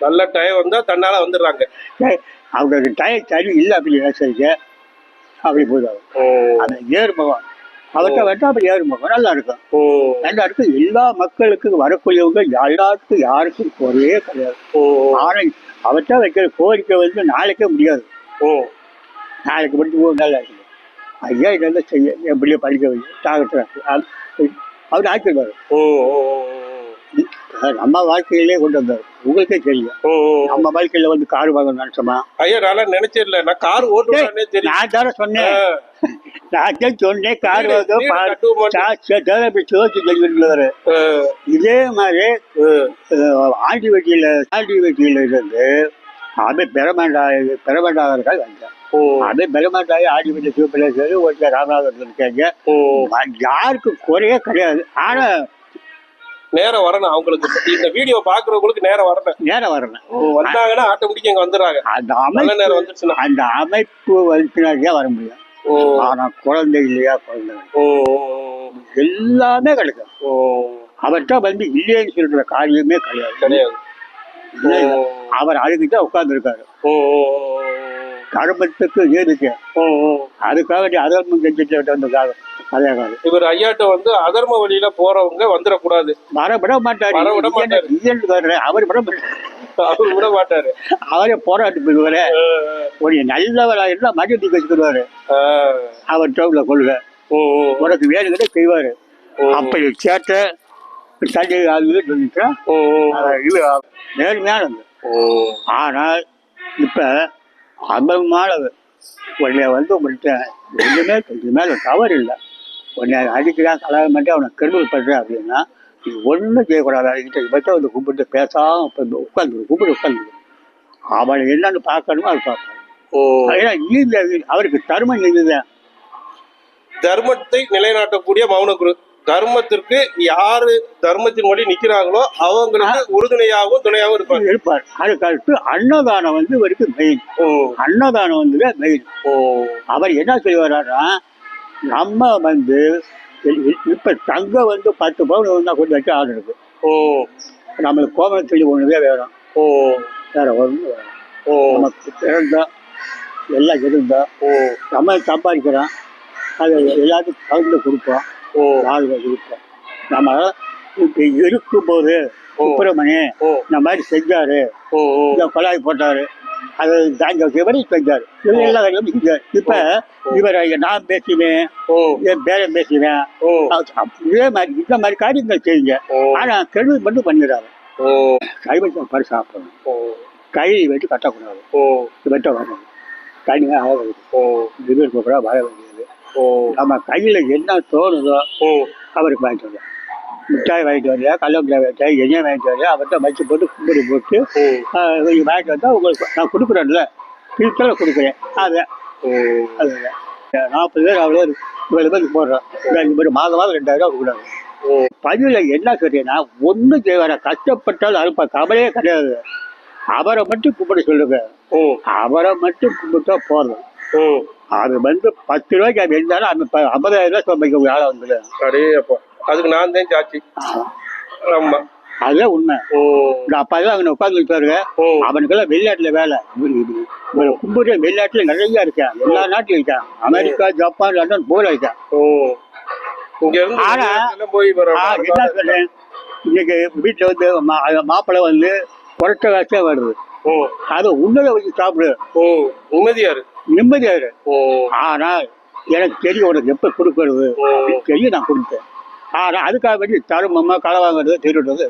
நல்ல டைம் வந்தா தன்னால வந்துடுறாங்க. அவங்களுக்கு டயர் சரி இல்லை அப்படி விவசாயிக்க அப்படி போயிடுவாங்க. அந்த ஏறுமுகம். அவர்கிட்ட வெட்டா அப்படி ஏறுமுகம். நல்லா இருக்கும். நல்லா இருக்கும் எல்லா மக்களுக்கும் வரக்கூடியவங்க எல்லாத்துக்கும் யாருக்கும் குறையே கிடையாது. ஆனால் அவர்கிட்ட வைக்கிற கோரிக்கை வந்து நாளைக்கே முடியாது. ஓ. நாளைக்கு படிச்சு போக நல்லா இருக்குது ஐயா இதெல்லாம் செய்ய என் பிள்ளைய படிக்க வை டாக்டர் அவர் ஆக்கிடுவார். ஓ ஓ. நம்ம வாழ்க்கையிலே கொண்டு வந்தார் உங்களுக்கே தெரியும் நம்ம வாழ்க்கையில வந்து கார் வாங்கணும் நினைச்சோமா? ஐயா நான் நினைச்சிடல நான் கார் ஓட்டுவானே நான் தானே சொன்னேன். நான் தான் சொன்னேன்? கார் வாங்க. இதே மாதிரி ஆண்டி வெட்டியில ஆண்டி வெட்டியில இருந்து அப்படியே பெறமாண்டாய் பெறமாண்டார்கள் வந்தேன் ஓ. அப்படியே பெறமாண்டாய் ஆண்டி வெட்டி சிவபிள்ளேஸ்வரர் ஒருத்தர் ராமநாதன் இருக்காங்க. யாருக்கு குறையே கிடையாது. ஆனா நேரம் வரணும் அவங்களுக்கு. இந்த வீடியோ பாக்குறவங்களுக்கு நேரம் வரணும். நேரம் வரணும். வந்தாங்கன்னா ஆட்டோமேட்டிக் இங்க வந்துடுறாங்க. அந்த நல்ல நேரம் அமைப்பு வந்துருச்சுன்னா அந்த அமைப்பு வளர்த்தினாலே வர முடியும் ஓ. ஆனா குழந்தை இல்லையா குழந்தை ஓ எல்லாமே கிடைக்கும். ஓ. அவர்கிட்ட வந்து இல்லைன்னு சொல்ற காரியமே கிடையாது. கிடையாது. அவர் உட்கார்ந்துருக்காரு. ஓ ஓ. கருமத்துக்கு ஓ அதுக்காக அதர்மம் செஞ்சுட்டு வந்ததுக்காக அதே காலம். இவர் ஐயாட்ட வந்து அதர்ம வழியில போறவங்க வந்துடக்கூடாது. வர விட மாட்டாரு. வர விட மாட்டாரு. அவர் விட. அவர் விட மாட்டாரு. அவரே போராட்டு போயிடுவாரு ஒரு நல்லவரா இருந்தா மதியத்துக்கு வச்சுக்கிடுவாரு. அவர் டவுல கொள்க. உனக்கு வேணுங்கிட்ட செய்வாரு. அப்படி சேட்ட தள்ளி அது சொல்லிட்டா நேர்மையானது ஓ ஆனால் இப்ப அபமானது உன்னை வந்து உங்கள்கிட்ட எதுவுமே இது மேல தவறு இல்லை உன்னை அடிக்கிறான் கல்யாணம் பண்ணி அவனை கெடுதல் பண்றேன் அப்படின்னா நீ ஒன்றும் செய்யக்கூடாது. அதுக்கிட்ட இவற்றை வந்து கூப்பிட்டு பேசாம உட்காந்து கூப்பிட்டு உட்காந்து அவனை என்னன்னு பார்க்கணுமோ அது பார்க்கணும் ஓ. ஏன்னா நீதி அவருக்கு தர்ம நீதிதான். தர்மத்தை நிலைநாட்டக்கூடிய மௌனகுரு தர்மத்திற்கு யாரு தர்மத்தின் வழி நிக்கிறாங்களோ அவங்களுக்கு உறுதுணையாகவும் துணையாகவும் இருப்பாங்க. இருப்பார். அதுக்கு அடுத்து அன்னதானம் வந்து இவருக்கு மெயின் ஓ. அன்னதானம் வந்து மெயின் ஓ. அவர் என்ன செய்வாரான்னா நம்ம வந்து இப்ப தங்கம் வந்து பத்து பவுன் வந்தா கொண்டு வச்சு ஆர்டர் இருக்கு. ஓ. நம்மளுக்கு கோமணம் சொல்லி ஒண்ணுதே வேணும். ஓ. வேற ஒன்று ஓ. நமக்கு பிறந்தா எல்லாம் இருந்தா ஓ. நம்ம சம்பாதிக்கிறோம். அது எல்லாத்துக்கும் பகிர்ந்து கொடுப்போம். ஓ. வாழ்வை கொடுப்போம் நம்ம இப்ப இருக்கும்போது சுப்பிரமணி இந்த மாதிரி செஞ்சாரு. இந்த குழாய் போட்டாரு. அது தாங்க வரை செஞ்சாரு. இவர் எல்லா வேலையும் செஞ்சாரு இப்ப இவர் நான் பேசினேன் என் பேரன் பேசினேன் இதே மாதிரி இந்த மாதிரி காரியங்கள் செய்யுங்க. ஆனா கெடுதல் மட்டும் பண்ணிடுறாரு ஓ. கைவச்சம் பரி சாப்பிடணும். கை வச்சு கட்டக்கூடாது. வெட்ட வரணும் தனியாக ஆக இது கூட வர வேண்டியது. நம்ம கையில என்ன தோணுதோ ஓ. அவருக்கு வாங்கிட்டு வரலாம் மிட்டாய் வாங்கிட்டு வரலையா கல்லம்பிள்ளை வாங்கிட்டு எண்ணெய் வாங்கிட்டு வரலையா அவர்கிட்ட வச்சு போட்டு கும்பிடி போட்டு வாங்கிட்டு வந்தா உங்களுக்கு நான் கொடுக்குறேன்ல. பிரித்தல கொடுக்குறேன். அது. ஓ. அது. நாற்பது பேர் அவ்வளோ இவ்வளோ பேருக்கு போடுறோம். இந்த மாதிரி மாதம் மாதம் ரெண்டாயிரம் ரூபா கொடுக்குறாங்க. ஓ. பதிவில் என்ன சொல்றீங்கன்னா ஒன்றும் செய்வார கஷ்டப்பட்டாலும் அனுப்ப கவலையே கிடையாது. அவரை மட்டும் கும்பிட சொல்லுங்க. அவரை மட்டும் கும்பிட்டா போதும். அது வந்து பத்து ரூபாய்க்கு அது இருந்தாலும் அந்த ப- ஐம்பதாயிரம் ரூபாய் சம்பாதிக்க ஆளை வந்துடு அடே அப்பா அதுக்கு நான் தான் சாட்சி. ஆமா. அதுதான் உண்மை. ஓ. இந்த அப்பா தான் அங்கே உட்காந்து பாருங்க ஓ. அவனுக்கெல்லாம் வெளிநாட்டுல வேலை. கும்பிட்டு வெளிநாட்டுல நிறைய இருக்கான் எல்லா நாட்டிலும் இருக்கான் அமெரிக்கா ஜப்பான் லண்டன் போல இருக்கான் ஓ. இங்க இருந்து ஆனா- வெளிநாட்டுல போய் வர ஆ, என்ன சொல்றேன்? இன்னைக்கு வீட்டுல வந்து மா- மாப்பிள்ளை வந்து புரட்ட காசே வருது. அதை உன்னத வச்சு சாப்பிடு. ஓ நிம்மதியா இரு. நிம்மதியா இரு. ஆனால் எனக்கு தெரியும் உனக்கு எப்ப கொடுக்கறது. அப்படின்னு தெரியும் நான் கொடுத்தேன். ஆனா அதுக்காக வேண்டி தருமமா களை வாங்குறது திருடுறது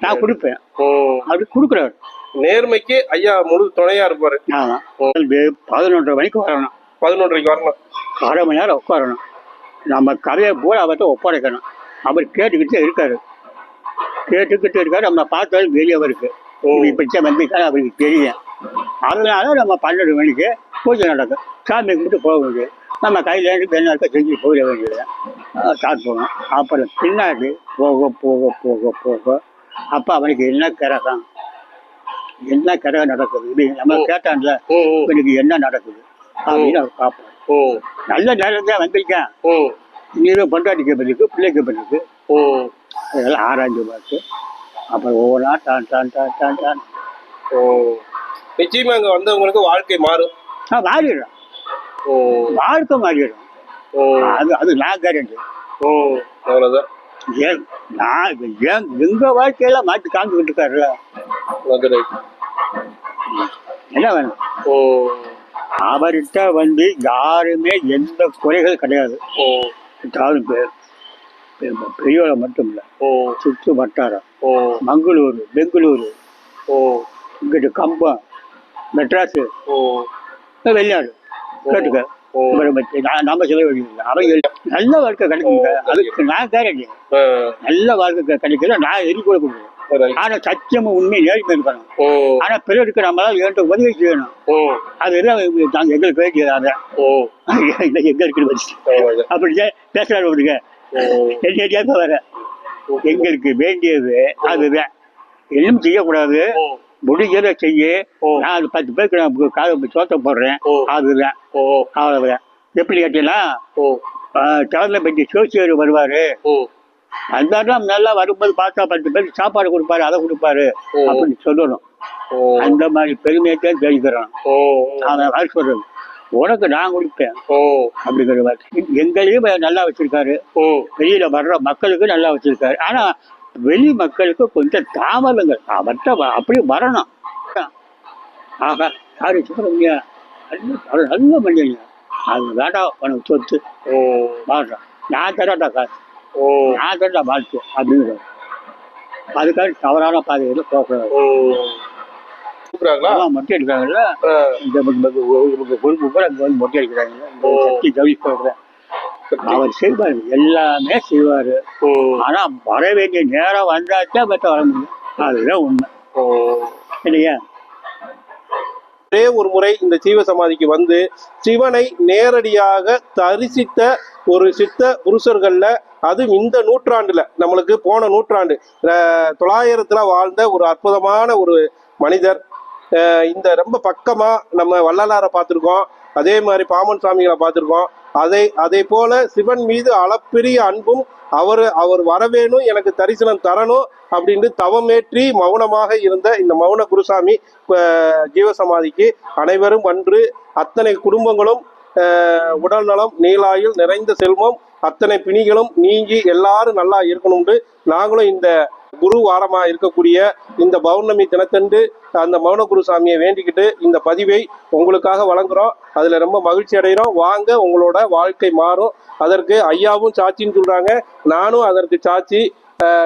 நான் கொடுப்பேன். அப்படி கொடுக்குறாரு. நேர்மைக்கு ஐயா முழு துணையா இருப்பாரு. பதினொன்றரை மணிக்கு வரணும். பதினொன்றரைக்கு வரணும். அரை மணி நேரம் உட்காரணும். நம்ம கதையை போல அவர்கிட்ட ஒப்படைக்கணும். அவர் கேட்டுக்கிட்டே இருக்காரு. கேட்டுக்கிட்டு இருக்காரு. நம்ம பார்த்தாலும் வெளியே ஓ. இப்படி பிச்சை வந்துட்டாலும் அவருக்கு தெரியும். அதனால நம்ம பன்னெண்டு மணிக்கு பூஜை நடக்கும். சாமி கும்பிட்டு போக வேண்டியது நம்ம கையில இருந்து என்ன இருக்க செஞ்சு போயிட வேண்டியது. ஸ்டார்ட் போகணும் அப்புறம் பின்னாடி போக போக போக போக அப்போ அவனுக்கு என்ன கிரகம்? என்ன கிரகம் நடக்குது? நம்ம கேட்டான்ல இவனுக்கு என்ன நடக்குது? அப்படின்னு அவர் பார்ப்போம் நல்ல நேரம் தான் வந்திருக்கேன் நீரும் பொண்டாட்டிக்கு பிறகு பிள்ளைக்கு பிறகு ஓ அதெல்லாம் ஆராய்ஞ்சு பார்த்து அப்புறம் ஒவ்வொன்றா டான் டான் டான் டான் டான். ஓ நிச்சயமா இங்க வந்தவங்களுக்கு வாழ்க்கை மாறும். ஆ மாறிடும். ஓ. வாழ்க்கை மாறிடும். ஓ. அது அது நான் கேரண்டி ஓ அவ்வளவுதான். ஏன் நான் ஏன் எங்க வாழ்க்கையெல்லாம் மாற்றி காமிச்சுக்கிட்டு இருக்காருல்ல? என்ன வேணும்? ஓ. அவர்கிட்ட வந்து யாருமே எந்த குறைகள் கிடையாது. ஓ. பேர் பெரியவளை மட்டும் இல்லை ஓ. சுற்று வட்டாரம் ஓ. மங்களூரு பெங்களூரு ஓ. இங்கிட்டு கம்பம் மெட்ராஸு ஓ. வெளிநாடு. கேட்டுக்க. நம்ம சொல்ல வேண்டியது அவங்க நல்ல வாழ்க்கை கிடைக்குங்க அதுக்கு நான் கேரண்டி நல்ல வாழ்க்கை கிடைக்கல. நான் எரி கூட கொடுக்குறேன். ஆனா சத்தியமும் உண்மை நேர்மை இருக்கணும் ஆனா பிறருக்கு நம்மளால ஏன்ட்ட உதவி செய்யணும். ஓ. அதுதான் நாங்கள் எங்களுக்கு வேண்டியது அதான். ஓ. எங்க இருக்கு வச்சு அவ்வளவுதான். அப்படி பேசுறாரு விடுங்க ஓ என்னடியாக வர எங்களுக்கு வேண்டியது. அதுதான். எதுவும் செய்யக்கூடாது. முடிஞ்சதை செய்ய. நான் பத்து பேருக்கு நான் கால சோத்த போடுறேன். அதுதான். அவ்வளவுதான். எப்படி கேட்டீங்கன்னா ஓ. டவர்ல பற்றி சோசியர் வருவாரு. அந்த நல்லா வரும்போது பார்த்தா பத்து பேருக்கு சாப்பாடு கொடுப்பாரு அதை கொடுப்பாரு. அப்படின்னு சொல்லணும். அந்த மாதிரி பெருமையத்தான் தெரிவிக்கிறோம் அவன் வர சொல்றது. உனக்கு நான் கொடுப்பேன். ஓ. அப்படிங்கிற மாதிரி. எங்களையும் நல்லா வச்சிருக்காரு. ஓ. வெளியில வர்ற மக்களுக்கு நல்லா வச்சிருக்காரு. ஆனா வெளி மக்களுக்கு கொஞ்சம் தாமதங்கள். அவர்கிட்ட அப்படியே வரணும். ஆகா யாரு சுப்பிரமணியா நல்ல நல்ல- மனிதங்க அது வேண்டாம் உனக்கு சொத்து. ஓ. வாழ்றான் நான் தரட்டா காசு. ஓ. நான் தரட்டா வாழ்க்கை. அப்படிங்கிறார் அதுக்காக தவறான பாதையில் போகக்கூடாது. ஓ. கூப்பிடுறாங்களா? அதான் மொட்டை எடுக்கிறாங்கல்ல ஆ, இந்த ப- ப- ப- இவங்க கொழுப்பு கூட அங்கே வந்து மொட்டை அடிக்கிறாங்க. இந்த ஓ. சக்தி கவி சொல்கிறேன் அவர் செய்வார் எல்லாமே செய்வார். ஆனா வர வேண்டிய நேரம் வந்தாதான் பத்த வர முடியும் அதுதான் உண்மை. இல்லையா? ஒரே ஒரு முறை இந்த ஜீவ சமாதிக்கு வந்து சிவனை நேரடியாக தரிசித்த ஒரு சித்த புருஷர்கள்ல அதுவும் இந்த நூற்றாண்டுல நம்மளுக்கு போன நூற்றாண்டு தொள்ளாயிரத்துல வாழ்ந்த ஒரு அற்புதமான ஒரு மனிதர் இந்த ரொம்ப பக்கமாக நம்ம வள்ளலாரை பார்த்துருக்கோம். அதே மாதிரி பாமன் சாமிகளை பார்த்துருக்கோம். அதை அதே போல சிவன் மீது அளப்பெரிய அன்பும் அவர் அவர் வரவேணும் எனக்கு தரிசனம் தரணும் அப்படின்னு தவமேற்றி மௌனமாக இருந்த இந்த மௌன குருசாமி ஜீவசமாதிக்கு அனைவரும் வந்து அத்தனை குடும்பங்களும் உடல் நலம் நீலாயில் நிறைந்த செல்வம் அத்தனை பிணிகளும் நீங்கி எல்லாரும் நல்லா இருக்கணும்னு நாங்களும் இந்த குரு வாரமா இருக்கக்கூடிய இந்த பௌர்ணமி தினத்தன்று அந்த மௌன குருசாமியை வேண்டிக்கிட்டு இந்த பதிவை உங்களுக்காக வழங்குறோம். அதுல ரொம்ப மகிழ்ச்சி அடைகிறோம் வாங்க உங்களோட வாழ்க்கை மாறும். அதற்கு ஐயாவும் சாட்சின்னு சொல்றாங்க. நானும் அதற்கு சாட்சி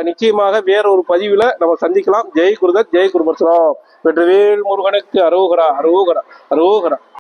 நிச்சயமாக வேற ஒரு பதிவுல நம்ம சந்திக்கலாம். ஜெய் குருதத் ஜெய் குருபர்சனம் வெற்றிவேல் முருகனுக்கு அரோகரா அரோகரா அரோகரா.